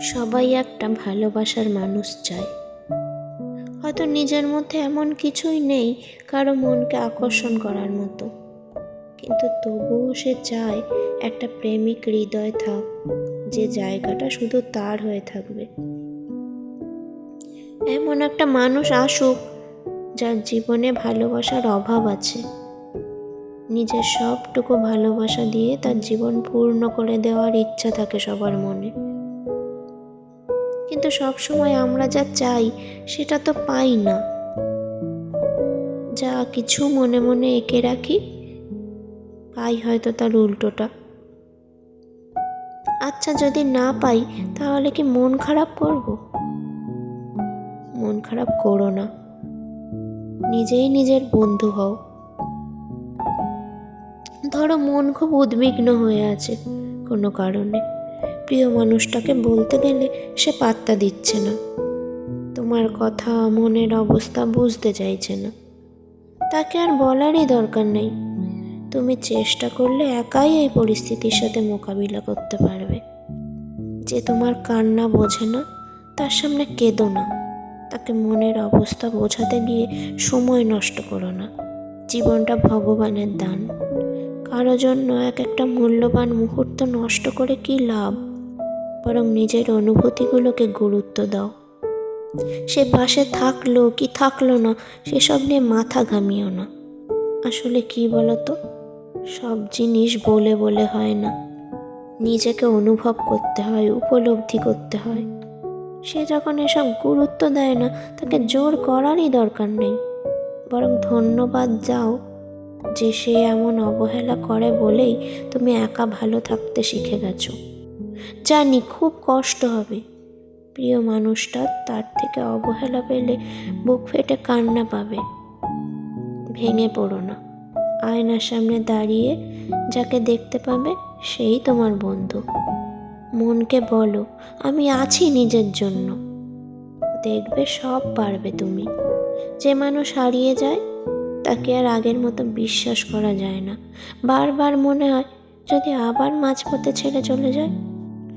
সবাই একটা ভালোবাসার মানুষ চায়। হয়তো নিজের মধ্যে এমন কিছুই নেই কারও মনকে আকর্ষণ করার মতো। কিন্তু তবুও সে চায় একটা প্রেমিক হৃদয় থাক, যে জায়গাটা শুধু তার হয়ে থাকবে। এমন একটা মানুষ আসুক, যার জীবনে ভালোবাসার অভাব আছে। নিজের সবটুকু ভালোবাসা দিয়ে তার জীবন পূর্ণ করে দেওয়ার ইচ্ছা থাকে সবার মনে। কিন্তু সব সময় আমরা যা চাই, সেটা তো পাই না। যা কিছু মনে মনে এঁকে রাখি পাই হয়তো তার উল্টোটা। আচ্ছা যদি না পাই, তাহলে কি মন খারাপ করব? মন খারাপ করো না। নিজেই নিজের বন্ধু হও। ধরো মন খুব উদ্বিগ্ন হয়ে আছে কোনো কারণে। প্রিয় মানুষটাকে বলতে গেলে সে পাত্তা দিচ্ছে না। তোমার কথা মনের অবস্থা বুঝতে চাইছে না। তাকে আর বলারই দরকার নেই। তুমি চেষ্টা করলে একাই এই পরিস্থিতির সাথে মোকাবিলা করতে পারবে। যে তোমার কান্না বোঝে না, তার সামনে কেঁদো না। তাকে মনের অবস্থা বোঝাতে গিয়ে সময় নষ্ট করো না। জীবনটা ভগবানের দান। কারও জন্য এক একটা মূল্যবান মুহূর্ত নষ্ট করে কি লাভ? বরং নিজের অনুভূতিগুলোকে গুরুত্ব দাও। সে পাশে থাকল কি থাকল না, সেসব নিয়ে মাথা ঘামিও না। আসলে কি বলতো? সব জিনিস বলে বলে হয় না। নিজেকে অনুভব করতে হয়, উপলব্ধি করতে হয়। সে যখন এসব গুরুত্ব দেয় না, তাকে জোর করারই দরকার নেই। বরং ধন্যবাদ যাও যে সে এমন অবহেলা করে বলেই তুমি একা ভালো থাকতে শিখে গেছো। জানি খুব কষ্ট হবে। প্রিয় মানুষটা তার থেকে অবহেলা পেলে বুক ফেটে কান্না পাবে। ভেঙে পড়ো না। আয়নার সামনে দাঁড়িয়ে যাকে দেখতে পাবে সেই তোমার বন্ধু। মনকে বলো, আমি আছি নিজের জন্য। দেখবে সব পারবে তুমি। যে মানুষ হারিয়ে যায় তাকে আর আগের মতো বিশ্বাস করা যায় না। বারবার মনে হয়, যদি আবার মাঝপথে ছেড়ে চলে যায়,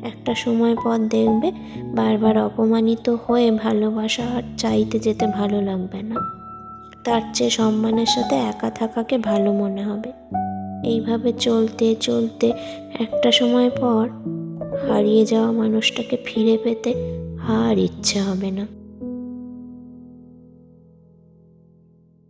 একটা সময় পর দেখবে, বারবার অপমানিত হয়ে ভালোবাসা আর চাইতে যেতে ভালো লাগবে না। তার চেয়ে সম্মানের সাথে একা থাকাকে ভালো মনে হবে। এইভাবে চলতে চলতে একটা সময় পর হারিয়ে যাওয়া মানুষটাকে ফিরে পেতে আর ইচ্ছে হবে না।